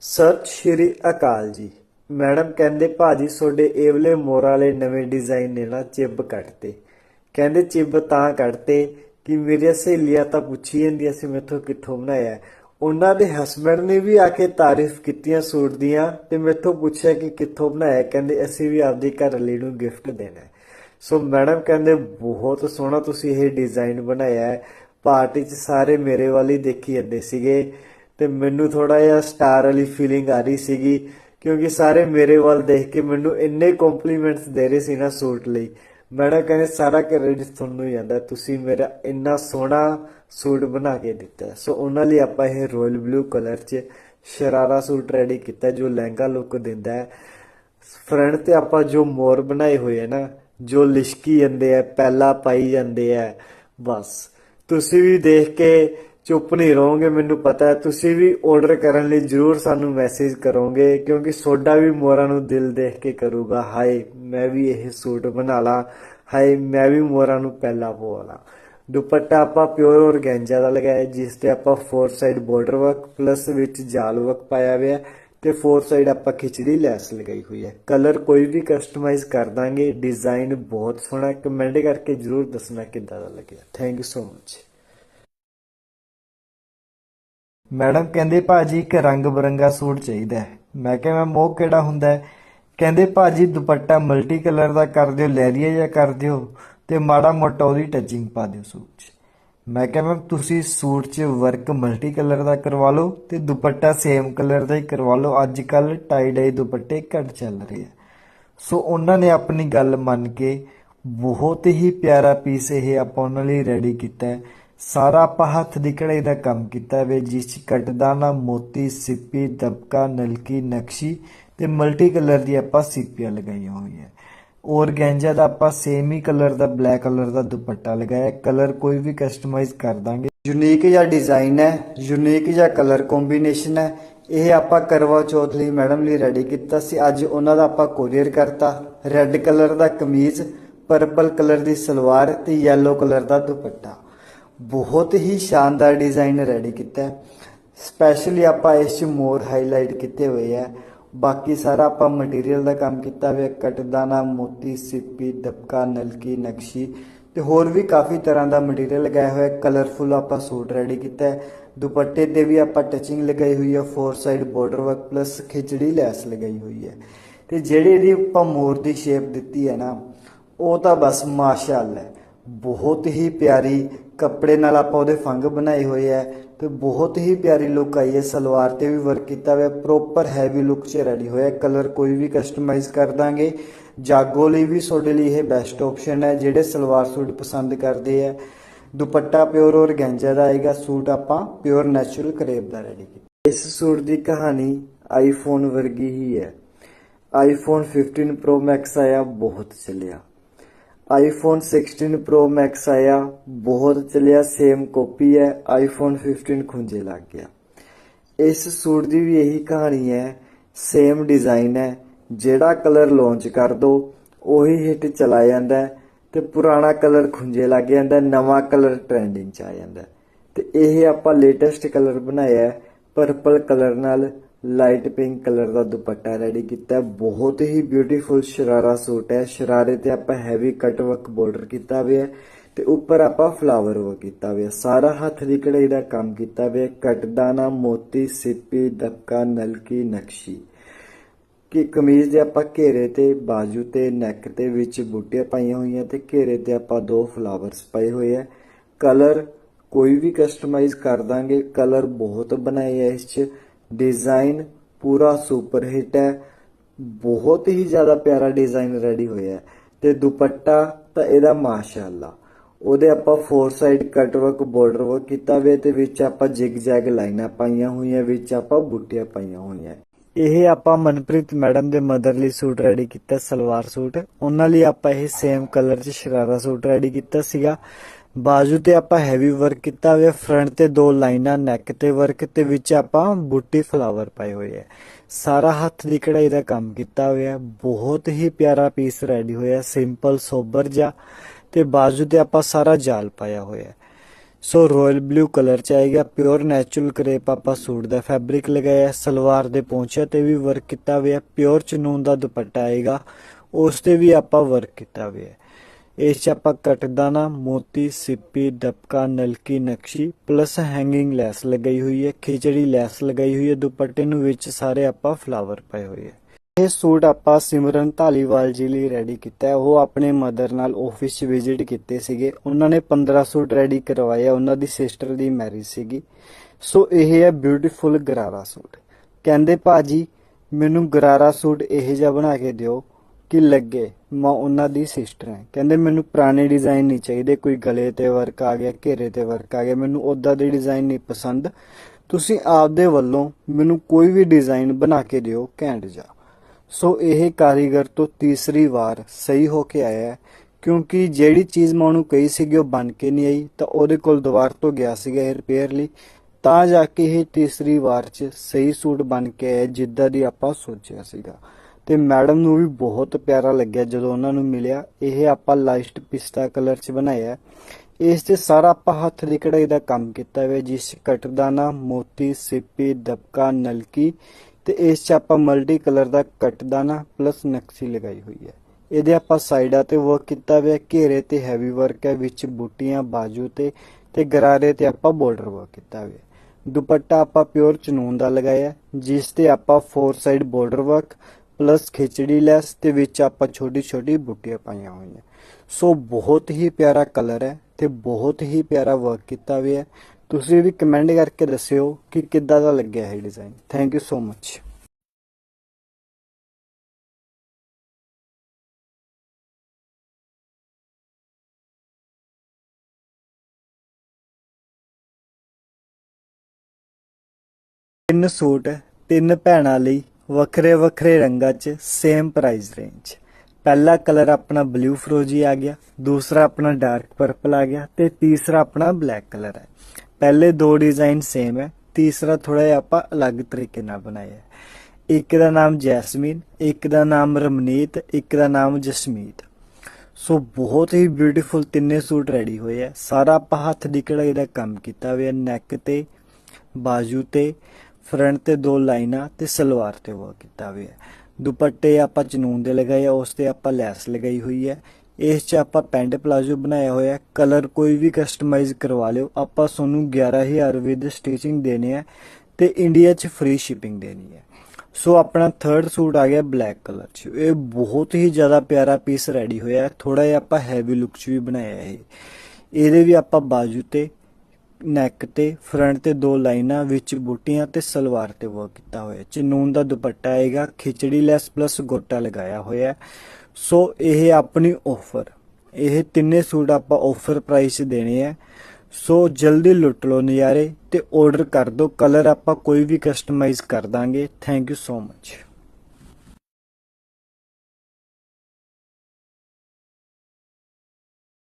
ਸਤਿ ਸ਼੍ਰੀ ਅਕਾਲ ਜੀ। ਮੈਡਮ ਕਹਿੰਦੇ, ਭਾਜੀ, ਤੁਹਾਡੇ ਏਵਲੇ ਮੋਰਾਂ ਵਾਲੇ ਨਵੇਂ ਡਿਜ਼ਾਈਨ ਨੇ ਨਾ ਚਿੱਬ ਕੱਟਤੇ। ਕਹਿੰਦੇ, ਚਿੱਬ ਤਾਂ ਕੱਟਤੇ ਕਿ ਮੇਰੀਆਂ ਸਹੇਲੀਆਂ ਤਾਂ ਪੁੱਛੀ ਜਾਂਦੀਆਂ ਸੀ ਮੈਥੋਂ ਕਿੱਥੋਂ ਬਣਾਇਆ। ਉਹਨਾਂ ਦੇ ਹਸਬੰਡ ਨੇ ਵੀ ਆ ਕੇ ਤਾਰੀਫ ਕੀਤੀਆਂ ਸੂਟ ਦੀਆਂ ਤੇ ਮੈਥੋਂ ਪੁੱਛਿਆ ਕਿ ਕਿੱਥੋਂ ਬਣਾਇਆ। ਕਹਿੰਦੇ, ਅਸੀਂ ਵੀ ਆਪਦੀ ਘਰ ਨੂੰ ਗਿਫਟ ਦੇਣਾ ਹੈ। ਸੋ ਮੈਡਮ ਕਹਿੰਦੇ, ਬਹੁਤ ਸੋਹਣਾ ਤੁਸੀਂ ਇਹ ਡਿਜ਼ਾਈਨ ਬਣਾਇਆ ਹੈ। ਪਾਰਟੀ 'ਚ ਸਾਰੇ ਮੇਰੇ ਵੱਲ ਹੀ ਦੇਖੀ ਜਾਂਦੇ ਸੀਗੇ। ਤੇ ਮੈਨੂੰ ਥੋੜਾ ਜਿਹਾ ਸਟਾਰ ਵਾਲੀ ਫੀਲਿੰਗ ਆ ਰਹੀ ਸੀਗੀ, ਕਿਉਂਕਿ ਸਾਰੇ ਮੇਰੇ ਵੱਲ ਦੇਖ ਕੇ ਮੈਨੂੰ ਇੰਨੇ ਕੰਪਲੀਮੈਂਟਸ ਦੇ ਰਹੇ ਸੀ ਨਾ ਸੂਟ ਲਈ। ਮੈਡਮ ਕਹਿੰਦੇ, ਸਾਰਾ ਕ੍ਰੈਡਿਟ ਤੁਹਾਨੂੰ ਹੀ ਜਾਂਦਾ ਤੁਸੀਂ ਮੇਰਾ ਇੰਨਾ ਸੋਹਣਾ ਸੂਟ ਬਣਾ ਕੇ ਦਿੱਤਾ ਸੋ ਉਹਨਾਂ ਲਈ ਆਪਾਂ ਇਹ ਰਾਇਲ ਬਲੂ ਕਲਰ 'ਚ ਸ਼ਰਾਰਾ ਸੂਟ ਰੈਡੀ ਕੀਤਾ, ਜੋ ਲਹਿੰਗਾ ਲੁੱਕ ਦਿੰਦਾ ਹੈ। ਫਰੰਟ ਤੇ ਆਪਾਂ ਜੋ ਮੋਰ ਬਣਾਏ ਹੋਏ ਆ ਨਾ, ਜੋ ਲਿਸ਼ਕੀ ਜਾਂਦੇ ਆ ਪਹਿਲਾ ਪਾਈ ਜਾਂਦੇ ਆ, ਬਸ। ਤੁਸੀਂ ਵੀ ਦੇਖ ਕੇ ਚੁੱਪ ਨਹੀਂ ਰਹੋਗੇ, ਮੈਨੂੰ ਪਤਾ ਹੈ। ਤੁਸੀਂ ਵੀ ਆਰਡਰ ਕਰਨ ਲਈ ਜਰੂਰ ਸਾਨੂੰ ਮੈਸੇਜ ਕਰੋਗੇ, ਕਿਉਂਕਿ ਸੋਡਾ ਵੀ ਮੋਰਾਂ ਨੂੰ ਦਿਲ ਦੇਖ ਕੇ ਕਰੂਗਾ। ਹਾਏ, ਮੈਂ ਵੀ ਇਹ ਸੂਟ ਬਣਾ ਲਾ। ਹਾਏ, ਮੈਂ ਵੀ ਮੋਰਾਂ ਨੂੰ ਪਹਿਲਾ ਪਵਾ ਲਾ। ਦੁਪੱਟਾ ਆਪਾਂ ਪਿਓਰ ਔਰਗੈਂਜਾ ਦਾ ਲਗਾਇਆ, ਜਿਸ ਤੇ ਆਪਾਂ four side border work plus ਵਿੱਚ ਜਾਲ ਵਰਕ ਪਾਇਆ ਹੋਇਆ ਹੈ ਤੇ ਫੋਰ ਸਾਈਡ ਆਪਾਂ ਖਿਚੜੀ ਲੈਸ ਲਗਾਈ ਹੋਈ ਹੈ। ਕਲਰ ਕੋਈ ਵੀ ਕਸਟਮਾਈਜ਼ ਕਰ ਦਾਂਗੇ। ਡਿਜ਼ਾਈਨ ਬਹੁਤ ਸੋਹਣਾ ਕਮੈਂਟ ਕਰਕੇ ਜਰੂਰ ਦੱਸਣਾ ਕਿੱਦਾਂ ਦਾ ਲੱਗਿਆ। Thank you so much madam ਕਹਿੰਦੇ ਭਾਜੀ ਇੱਕ ਰੰਗ ਬਰੰਗਾ ਸੂਟ ਚਾਹੀਦਾ ਹੈ। ਮੈਂ ਕਿਹਾ, ਮੈਮ, ਉਹ ਕਿਹੜਾ ਹੁੰਦਾ ਹੈ? ਕਹਿੰਦੇ, ਭਾਜੀ, ਦੁਪੱਟਾ ਮਲਟੀ ਕਲਰ ਦਾ ਕਰ ਦਿਓ ਲਹਿਰੀਆ ਜਾਂ ਕਰ ਦਿਓ ਤੇ ਮਾੜਾ ਮੋਟਾ ਉਹਦੀ ਟੱਚਿੰਗ ਪਾ ਦਿਓ ਸੂਟ 'ਚ। ਮੈਂ ਕਿਹਾ, ਮੈਮ, ਤੁਸੀਂ ਸੂਟ 'ਚ ਵਰਕ ਮਲਟੀ ਕਲਰ ਦਾ ਕਰਵਾ ਲਓ ਤੇ ਦੁਪੱਟਾ ਸੇਮ ਕਲਰ ਦਾ ਹੀ ਕਰਵਾ ਲਓ। ਅੱਜ ਕੱਲ ਟਾਈ ਡਾਈ ਦੁਪੱਟੇ ਘੱਟ ਚੱਲ ਰਹੇ ਆ। ਸੋ ਉਹਨਾਂ ਨੇ ਆਪਣੀ ਗੱਲ ਮੰਨ ਕੇ ਬਹੁਤ ਹੀ ਪਿਆਰਾ ਪੀਸ ਇਹ ਆਪਾਂ ਉਹਨਾਂ ਲਈ ਰੈਡੀ ਕੀਤਾ ਸਾਰਾ ਆਪਾਂ ਹੱਥ ਦੀ ਕਢਾਈ ਦਾ ਕੰਮ ਕੀਤਾ ਵੇ, ਜਿਸ 'ਚ ਕਟਦਾਨਾ ਮੋਤੀ, ਸਿੱਪੀ, ਦਬਕਾ, ਨਲਕੀ, ਨਕਸ਼ੀ ਤੇ ਮਲਟੀ ਕਲਰ ਦੀ ਆਪਾਂ ਸਿੱਪੀਆਂ ਲਗਾਈਆਂ ਹੋਈਆਂ। ਔਰਗੈਂਜਾ ਦਾ ਆਪਾਂ ਸੇਮ ਹੀ ਕਲਰ ਦਾ, ਬਲੈਕ ਕਲਰ ਦਾ ਦੁਪੱਟਾ ਲਗਾਇਆ। ਕਲਰ ਕੋਈ ਵੀ ਕਸਟਮਾਈਜ਼ ਕਰ ਦਾਂਗੇ। ਯੂਨੀਕ ਜਾਂ ਡਿਜ਼ਾਈਨ ਹੈ, ਯੂਨੀਕ ਜਾਂ ਕਲਰ ਕੰਬੀਨੇਸ਼ਨ ਹੈ। ਇਹ ਆਪਾਂ ਕਰਵਾ ਚੌਥ ਲਈ ਮੈਡਮ ਲਈ ਰੈਡੀ ਕੀਤਾ ਸੀ। ਅੱਜ ਉਹਨਾਂ ਦਾ ਆਪਾਂ ਕੋਰੀਅਰ ਕਰਤਾ। ਰੈੱਡ ਕਲਰ ਦਾ ਕਮੀਜ਼ ਪਰਪਲ ਕਲਰ ਦੀ ਸਲਵਾਰ ਤੇ ਯੈਲੋ ਕਲਰ ਦਾ ਦੁਪੱਟਾ। ਬਹੁਤ ਹੀ ਸ਼ਾਨਦਾਰ ਡਿਜ਼ਾਈਨ ਰੈਡੀ ਕੀਤਾ ਸਪੈਸ਼ਲੀ ਆਪਾਂ ਇਸ 'ਚ ਮੋਰ ਹਾਈਲਾਈਟ ਕੀਤੇ ਹੋਏ ਆ। ਬਾਕੀ ਸਾਰਾ ਆਪਾਂ ਮਟੀਰੀਅਲ ਦਾ ਕੰਮ ਕੀਤਾ ਹੋਇਆ ਕਟਦਾਨਾ ਮੋਤੀ, ਸਿੱਪੀ, ਦਬਕਾ, ਨਲਕੀ, ਨਕਸ਼ੀ ਤੇ ਹੋਰ ਵੀ ਕਾਫੀ ਤਰ੍ਹਾਂ ਦਾ ਮਟੀਰੀਅਲ ਲਗਾਇਆ ਹੋਇਆ। ਕਲਰਫੁਲ ਆਪਾਂ ਸੂਟ ਰੈਡੀ ਕੀਤਾ ਦੁਪੱਟੇ ਤੇ ਵੀ ਆਪਾਂ ਟਚਿੰਗ ਲਗਾਈ ਹੋਈ ਹੈ four side border work plus ਖਿਚੜੀ ਲੈਸ ਲਗਾਈ ਹੋਈ ਹੈ। ਤੇ ਜਿਹੜੀ ਇਹਦੀ ਆਪਾਂ ਮੋਰ ਦੀ ਸ਼ੇਪ ਦਿੱਤੀ ਹੈ ਨਾ, ਉਹ ਤਾਂ ਬਸ ਮਾਸ਼ਾਅੱਲਾ ਹੈ। ਬਹੁਤ ਹੀ ਪਿਆਰੀ ਕੱਪੜੇ ਨਾਲ ਆਪਾਂ ਉਹਦੇ ਫੰਗ ਬਣਾਏ ਹੋਏ ਹੈ ਤੇ ਬਹੁਤ ਹੀ ਪਿਆਰੀ ਲੁੱਕ ਆਈ ਹੈ ਸਲਵਾਰ ਤੇ ਵੀ ਵਰਕ ਕੀਤਾ ਹੋਇਆ ਪ੍ਰੋਪਰ ਹੈਵੀ ਲੁੱਕ 'ਚ ਰੈਡੀ ਹੋਇਆ ਕਲਰ ਕੋਈ ਵੀ ਕਸਟਮਾਈਜ਼ ਕਰ ਦਾਂਗੇ। ਜਾਗੋ ਲਈ ਵੀ ਤੁਹਾਡੇ ਲਈ ਇਹ ਬੈਸਟ ਆਪਸ਼ਨ ਹੈ ਜਿਹੜੇ ਸਲਵਾਰ ਸੂਟ ਪਸੰਦ ਕਰਦੇ ਆ ਦੁਪੱਟਾ ਪਿਓਰ ਔਰਗੈਂਜਾ ਦਾ ਆਏਗਾ, ਸੂਟ ਆਪਾਂ ਪਿਓਰ ਨੈਚੁਰਲ ਕਰੇਬ ਦਾ ਰੈਡੀ ਕੀਤਾ। ਇਸ ਸੂਟ ਦੀ ਕਹਾਣੀ ਆਈਫੋਨ ਵਰਗੀ ਹੀ ਹੈ ਆਈਫੋਨ 15 ਪ੍ਰੋ ਮੈਕਸ ਆਇਆ, ਬਹੁਤ ਚੱਲਿਆ। ਆਈਫੋਨ 16 ਪ੍ਰੋ ਮੈਕਸ ਆਇਆ, ਬਹੁਤ ਚੱਲਿਆ ਸੇਮ ਕਾਪੀ ਹੈ ਆਈਫੋਨ 15 ਖੁੰਝੇ ਲੱਗ ਗਿਆ ਇਸ ਸੂਟ ਦੀ ਵੀ ਇਹੀ ਕਹਾਣੀ ਹੈ ਸੇਮ ਡਿਜ਼ਾਈਨ ਹੈ, ਜਿਹੜਾ ਕਲਰ ਲਾਂਚ ਕਰ ਦੋ, ਉਹੀ ਹਿੱਟ ਚਲਾ ਜਾਂਦਾ ਹੈ ਤੇ ਪੁਰਾਣਾ ਕਲਰ ਖੁੰਝੇ ਲੱਗ ਜਾਂਦਾ ਨਵਾਂ ਕਲਰ ਟ੍ਰੈਂਡਿੰਗ ਚ ਆ ਜਾਂਦਾ ਹੈ। ਤੇ ਇਹ ਆਪਾਂ ਲੇਟੈਸਟ ਕਲਰ ਬਣਾਇਆ ਪਰਪਲ ਕਲਰ ਨਾਲ ਲਾਈਟ ਪਿੰਕ ਕਲਰ ਦਾ ਦੁਪੱਟਾ ਰੈਡੀ ਕੀਤਾ ਬਹੁਤ ਹੀ ਬਿਊਟੀਫੁਲ ਸ਼ਰਾਰਾ ਸੂਟ ਹੈ। ਸ਼ਰਾਰੇ ਤੇ ਆਪਾਂ ਹੈਵੀ ਕਟ ਵਰਕ ਬਾਰਡਰ ਕੀਤਾ ਹੋਇਆ ਹੈ ਤੇ ਉੱਪਰ ਆਪਾਂ ਫਲਾਵਰ ਵਰਕ ਕੀਤਾ ਹੋਇਆ ਸਾਰਾ ਹੱਥ ਦੀ ਕਢਾਈ ਦਾ ਕੰਮ ਕੀਤਾ ਹੋਇਆ ਕਟਦਾਨਾ ਮੋਤੀ, ਸਿੱਪੀ, ਦਬਕਾ, ਨਲਕੀ, ਨਕਸ਼ੀ। ਕਿ ਕਮੀਜ਼ ਦੇ ਆਪਾਂ ਘੇਰੇ ਤੇ, ਬਾਜੂ ਤੇ ਨੈਕ ਤੇ ਵਿੱਚ ਬੂਟੀਆਂ ਪਾਈਆਂ ਹੋਈਆਂ ਤੇ ਘੇਰੇ ਤੇ ਆਪਾਂ ਦੋ ਫਲਾਵਰਸ ਪਾਏ ਹੋਏ ਆ ਕਲਰ ਕੋਈ ਵੀ ਕਸਟਮਾਈਜ਼ ਕਰ ਦਾਂਗੇ। ਕਲਰ ਬਹੁਤ ਬਣਾਏ ਆ ਇਸ 'ਚ। ਡਿਜ਼ਾਈਨ ਪੂਰਾ ਸੁਪਰ ਹਿੱਟ ਹੈ। ਬਹੁਤ ਹੀ ਜ਼ਿਆਦਾ ਪਿਆਰਾ ਡਿਜ਼ਾਈਨ ਰੈਡੀ ਹੋਇਆ ਹੈ। ਤੇ ਦੁਪੱਟਾ ਤਾਂ ਇਹਦਾ ਮਾਸ਼ਾਅੱਲਾ। ਉਹਦੇ ਆਪਾਂ four side cut work border work ਕੀਤਾ ਹੋਇਆ ਤੇ ਵਿੱਚ ਆਪਾਂ ਜਿਗ ਜੈਗ ਲਾਈਨਾਂ ਪਾਈਆਂ ਹੋਈਆਂ, ਵਿੱਚ ਆਪਾਂ ਬੂਟੀਆਂ ਪਾਈਆਂ ਹੋਈਆਂ। ਇਹ ਆਪਾਂ ਮਨਪ੍ਰੀਤ ਮੈਡਮ ਦੇ ਮਦਰ ਲਈ ਸੂਟ ਰੈਡੀ ਕੀਤਾ, ਸਲਵਾਰ ਸੂਟ। ਉਹਨਾਂ ਲਈ ਆਪਾਂ ਇਹ ਸੇਮ ਕਲਰ 'ਚ ਸ਼ਰਾਰਾ ਸੂਟ ਰੈਡੀ ਕੀਤਾ ਸੀਗਾ। ਬਾਜੂ ਤੇ ਆਪਾਂ ਹੈਵੀ ਵਰਕ ਕੀਤਾ ਹੋਇਆ ਫਰੰਟ ਤੇ ਦੋ ਲਾਈਨਾਂ ਨੈਕ ਤੇ ਵਰਕ ਤੇ ਵਿੱਚ ਆਪਾਂ ਬੂਟੀ ਫਲਾਵਰ ਪਾਏ ਹੋਏ ਹੈ ਸਾਰਾ ਹੱਥ ਦੀ ਕਢਾਈ ਦਾ ਕੰਮ ਕੀਤਾ ਹੋਇਆ, ਬਹੁਤ ਹੀ ਪਿਆਰਾ ਪੀਸ ਰੈਡੀ ਹੋਇਆ ਸਿੰਪਲ ਸੋਬਰ ਜਿਹਾ, ਤੇ ਬਾਜੂ ਤੇ ਆਪਾਂ ਸਾਰਾ ਜਾਲ ਪਾਇਆ ਹੋਇਆ। ਸੋ ਰਾਇਲ ਬਲੂ ਕਲਰ ਚ ਆਏਗਾ ਪਿਓਰ ਨੈਚੁਰਲ ਕਰੇਪ ਆਪਾਂ ਸੂਟ ਦਾ ਫੈਬਰਿਕ ਲਗਾਇਆ, ਸਲਵਾਰ ਦੇ ਪੌਂਚੇ ਤੇ ਵੀ ਵਰਕ ਕੀਤਾ ਹੋਇਆ ਪਿਓਰ ਚਨੂਨ ਦਾ ਦੁਪੱਟਾ ਆਏਗਾ, ਉਸ ਤੇ ਵੀ ਆਪਾਂ ਵਰਕ ਕੀਤਾ ਹੋਇਆ। ਹੈ। ਇਸ ਚ ਆਪਾਂ ਕਟਦਾਨਾ ਮੋਤੀ, ਸਿੱਪੀ ਦਬਕਾ ਨਲਕੀ, ਨਕਸ਼ੀ, ਪਲੱਸ ਹੈਂਗਿੰਗ ਲੈਸ ਲਗਾਈ ਹੋਈ ਹੈ, ਖਿਚੜੀ ਲੈਸ ਲਗਾਈ ਹੋਈ ਹੈ, ਦੁਪੱਟੇ ਨੂੰ ਵਿੱਚ ਸਾਰੇ ਆਪਾਂ ਫਲਾਵਰ ਪਏ ਹੋਏ ਹੈ ਇਹ ਸੂਟ ਆਪਾਂ ਸਿਮਰਨ ਧਾਲੀਵਾਲ ਜੀ ਲਈ ਰੈਡੀ ਕੀਤਾ ਉਹ ਆਪਣੇ ਮਦਰ ਨਾਲ ਆਫਿਸ 'ਚ ਵਿਜ਼ਿਟ ਕੀਤੇ ਸੀਗੇ, ਉਹਨਾਂ ਨੇ 15 ਸੂਟ ਰੈਡੀ ਕਰਵਾਏ ਆ, ਉਹਨਾਂ ਦੀ ਸਿਸਟਰ ਦੀ ਮੈਰਿਜ ਸੀਗੀ ਸੋ ਇਹ ਹੈ ਬਿਊਟੀਫੁਲ ਗਰਾਰਾ ਸੂਟ ਕਹਿੰਦੇ ਭਾਜੀ ਮੈਨੂੰ ਗਰਾਰਾ ਸੂਟ ਇਹ ਜਿਹਾ ਬਣਾ ਕੇ ਦਿਓ ਕਿ ਲੱਗੇ, ਮੈਂ, ਉਹਨਾਂ ਦੀ ਸਿਸਟਰ ਹਾਂ। ਕਹਿੰਦੇ, ਮੈਨੂੰ ਪੁਰਾਣੇ ਡਿਜ਼ਾਈਨ ਨਹੀਂ ਚਾਹੀਦੇ, ਕੋਈ ਗਲੇ ਤੇ ਵਰਕ ਆ ਗਿਆ, ਘੇਰੇ ਤੇ ਵਰਕ ਆ ਗਿਆ, ਮੈਨੂੰ ਉਦਾਂ ਦੇ ਡਿਜ਼ਾਈਨ ਨਹੀਂ ਪਸੰਦ। ਤੁਸੀਂ ਆਪਦੇ ਵੱਲੋਂ ਮੈਨੂੰ ਕੋਈ ਵੀ ਡਿਜ਼ਾਈਨ ਬਣਾ ਕੇ ਦਿਓ, ਘੈਂਟ ਜਾ। ਸੋ ਇਹ ਕਾਰੀਗਰ ਤੋਂ ਤੀਸਰੀ ਵਾਰ ਸਹੀ ਹੋ ਕੇ ਆਇਆ ਕਿਉਂਕਿ ਜਿਹੜੀ ਚੀਜ਼ ਮੈਂ ਉਹਨੂੰ ਕਹੀ ਸੀਗੀ, ਉਹ ਬਣ ਕੇ ਨਹੀਂ ਆਈ, ਤਾਂ ਉਹਦੇ ਕੋਲ ਦੁਬਾਰ ਤੋਂ ਗਿਆ ਸੀਗਾ ਇਹ ਰਿਪੇਅਰ ਲਈ। ਤਾਂ ਜਾ ਕੇ ਇਹ ਤੀਸਰੀ ਵਾਰ 'ਚ ਸਹੀ ਸੂਟ ਬਣ ਕੇ ਆਇਆ, ਜਿੱਦਾਂ ਦੀ ਆਪਾਂ ਸੋਚਿਆ ਸੀਗਾ। ਤੇ ਮੈਡਮ ਨੂੰ ਵੀ ਬਹੁਤ ਪਿਆਰਾ ਲੱਗਿਆ ਜਦੋਂ ਉਹਨਾਂ ਨੂੰ ਮਿਲਿਆ। ਇਹ ਆਪਾਂ ਲਾਈਟ ਪਿਸਤਾ ਕਲਰ 'ਚ ਬਣਾਇਆ। ਇਸ ਤੇ ਸਾਰਾ ਆਪਾਂ ਹੱਥ ਦੀ ਕਢਾਈ ਦਾ ਕੰਮ ਕੀਤਾ ਹੋਇਆ, ਜਿਸ ਕਟਦਾਨਾ ਮੋਤੀ, ਸਿੱਪੀ, ਦਬਕਾ, ਨਲਕੀ ਤੇ ਇਸ 'ਚ ਆਪਾਂ ਮਲਟੀ ਕਲਰ ਦਾ ਕਟਦਾਨਾ ਪਲੱਸ ਨਕਸ਼ੀ ਲਗਾਈ ਹੋਈ ਹੈ। ਇਹਦੇ ਆਪਾਂ ਸਾਈਡਾਂ ਤੇ ਵਰਕ ਕੀਤਾ ਹੋਇਆ, ਘੇਰੇ ਤੇ ਹੈਵੀ ਵਰਕ ਹੈ, ਵਿੱਚ ਬੂਟੀਆਂ, ਬਾਜੂ ਤੇ ਤੇ ਗਰਾਰੇ ਤੇ ਆਪਾਂ ਬਾਰਡਰ ਵਰਕ ਕੀਤਾ ਹੋਇਆ। ਦੁਪੱਟਾ ਆਪਾਂ ਪਿਓਰ ਚਨੂਨ ਦਾ ਲਗਾਇਆ, ਜਿਸ ਤੇ ਆਪਾਂ four side border work plus ਖਿਚੜੀ ਲੈਸ ਤੇ ਵਿੱਚ ਆਪਾਂ ਛੋਟੀ ਛੋਟੀ ਬੂਟੀਆਂ ਪਾਈਆਂ ਹੋਈਆਂ। ਸੋ ਬਹੁਤ ਹੀ ਪਿਆਰਾ ਕਲਰ ਹੈ ਤੇ ਬਹੁਤ ਹੀ ਪਿਆਰਾ ਵਰਕ ਕੀਤਾ ਹੋਇਆ ਹੈ। ਤੁਸੀਂ ਵੀ ਕਮੈਂਟ ਕਰਕੇ ਦੱਸਿਓ ਕਿ ਕਿੱਦਾਂ ਦਾ ਲੱਗਿਆ ਇਹ design thank you so much ਤਿੰਨ ਸੂਟ ਤਿੰਨ ਭੈਣਾਂ ਲਈ ਵੱਖਰੇ ਵੱਖਰੇ ਰੰਗਾਂ 'ਚ ਸੇਮ ਪ੍ਰਾਈਸ ਰੇਂਜ ਪਹਿਲਾ ਕਲਰ ਆਪਣਾ ਬਲੂ ਫਰੋਜੀ ਆ ਗਿਆ, ਦੂਸਰਾ ਆਪਣਾ ਡਾਰਕ ਪਰਪਲ ਆ ਗਿਆ ਤੇ ਤੀਸਰਾ ਆਪਣਾ ਬਲੈਕ ਕਲਰ ਹੈ। ਪਹਿਲੇ ਦੋ ਡਿਜ਼ਾਈਨ ਸੇਮ ਹੈ, ਤੀਸਰਾ ਥੋੜਾ ਜਿਹਾ ਆਪਾਂ ਅਲੱਗ ਤਰੀਕੇ ਨਾਲ ਬਣਾਇਆ ਹੈ। ਇੱਕ ਦਾ ਨਾਮ ਜੈਸਮੀਨ, ਇੱਕ ਦਾ ਨਾਮ ਰਮਨੀਤ, ਇੱਕ ਦਾ ਨਾਮ ਜਸਮੀਤ। ਸੋ ਬਹੁਤ ਹੀ ਬਿਊਟੀਫੁਲ ਤਿੰਨੇ ਸੂਟ ਰੈਡੀ ਹੋਏ ਆ ਸਾਰਾ ਆਪਾਂ ਹੱਥ ਦੀ ਕਢਾਈ ਦਾ ਕੰਮ ਕੀਤਾ ਹੋਇਆ ਨੈਕ ਤੇ, ਬਾਜੂ ਤੇ ਫਰੰਟ ਤੇ ਦੋ ਲਾਈਨਾਂ ਤੇ ਸਲਵਾਰ ਤੇ ਵਰਕ ਕੀਤਾ ਹੋਇਆ ਦੁਪੱਟੇ ਆਪਾਂ ਚਨੂਨ ਦੇ ਲਗਾਏ ਆ, ਉਸ ਤੇ ਆਪਾਂ ਲੈਸ ਲਗਾਈ ਹੋਈ ਹੈ। ਇਸ 'ਚ ਆਪਾਂ ਪੈਂਟ ਪਲਾਜ਼ੋ ਬਣਾਇਆ ਹੋਇਆ ਹੈ। ਕਲਰ ਕੋਈ ਵੀ ਕਸਟਮਾਈਜ਼ ਕਰਵਾ ਲਿਓ। ਆਪਾਂ ਤੁਹਾਨੂੰ 11000 ਵਿਦ ਸਟਿਚਿੰਗ ਦੇਣੇ ਆ ਤੇ ਇੰਡੀਆ 'ਚ ਫ੍ਰੀ ਸ਼ਿਪਿੰਗ ਦੇਣੀ ਹੈ। ਸੋ ਆਪਣਾ ਥਰਡ ਸੂਟ ਆ ਗਿਆ ਬਲੈਕ ਕਲਰ 'ਚ। ਇਹ ਬਹੁਤ ਹੀ ਜ਼ਿਆਦਾ ਪਿਆਰਾ ਪੀਸ ਰੈਡੀ ਹੋਇਆ। ਹੈ ਥੋੜਾ ਜਿਹਾ ਆਪਾਂ ਹੈਵੀ ਲੁੱਕ 'ਚ ਵੀ ਬਣਾਇਆ ਇਹ। ਇਹਦੇ ਵੀ ਆਪਾਂ ਬਾਜੂ ਤੇ ਨੈਕ ਤੇ ਫਰੰਟ ਤੇ ਦੋ ਲਾਈਨਾਂ ਵਿੱਚ ਬੂਟੀਆਂ ਤੇ ਸਲਵਾਰ ਤੇ ਵਰਕ ਕੀਤਾ ਹੋਇਆ। ਚਨੂਨ ਦਾ ਦੁਪੱਟਾ ਆਏਗਾ, ਖਿਚੜੀ ਲੈਸ ਪਲੱਸ ਗੋਟਾ ਲਗਾਇਆ ਹੋਇਆ। ਸੋ ਇਹ ਆਪਣੀ ਆਫਰ ਇਹ ਤਿੰਨੇ ਸੂਟ ਆਪਾਂ ਆਫਰ ਪ੍ਰਾਈਸ 'ਚ ਦੇਣੇ ਆ। ਸੋ ਜਲਦੀ ਲੁੱਟ ਲਓ ਨਜ਼ਾਰੇ ਤੇ ਆਰਡਰ ਕਰ ਦਿਓ। ਕਲਰ ਆਪਾਂ ਕੋਈ ਵੀ ਕਸਟਮਾਈਜ਼ ਕਰ ਦਾਂਗੇ। Thank you so much